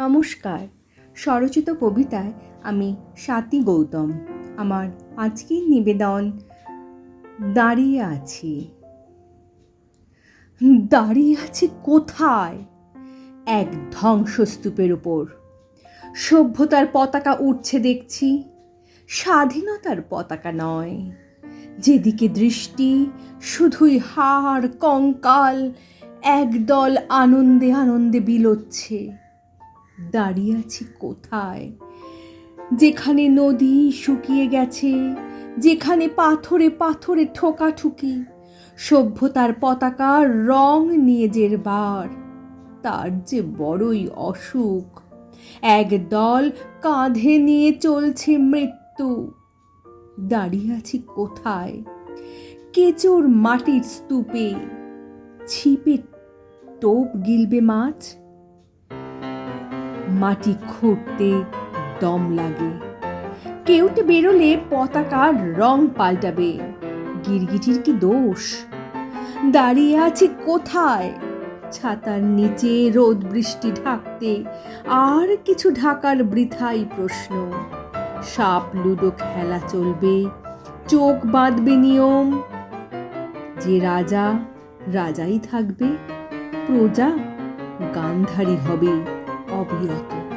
নমস্কার। স্বরচিত কবিতায় আমি স্বাতি গৌতম। আমার আজকের নিবেদন, দাঁড়িয়ে আছি। দাঁড়িয়ে আছি কোথায়? এক ধ্বংসস্তূপের ওপর সভ্যতার পতাকা উঠছে দেখছি, স্বাধীনতার পতাকা নয়। যেদিকে দৃষ্টি, শুধুই হাড়, কঙ্কাল, একদল আনন্দে আনন্দে বিলোচ্ছে। দাঁড়িয়ে আছি কোথায়? যেখানে নদী শুকিয়ে গেছে, যেখানে পাথরে পাথরে ঠোকাঠুকি, সভ্যতার পতাকার রং নিয়ে জেরবার তার যে বড়ই অসুখ একদল কাঁধে নিয়ে চলছে মৃত্যু। দাঁড়িয়ে আছি কোথায়? কেচোর মাটির স্তূপে, ছিপে টোপ গিলবে মাছ? মাটি খুঁড়তে দম লাগে। কেউটে বেরোলে পতাকার রং পাল্টাবে। গিরগিটির কি দোষ? দাঁড়িয়ে আছে কোথায়? ছাতার নিচে রোদ বৃষ্টি ঢাকতে আর কিছু ঢাকার বৃথাই প্রশ্ন। সাপ লুডো খেলা চলবে, চোখ বাঁধবে নিয়ম। যে রাজা, রাজাই থাকবে, প্রজা গান্ধারী হবে। olvídate.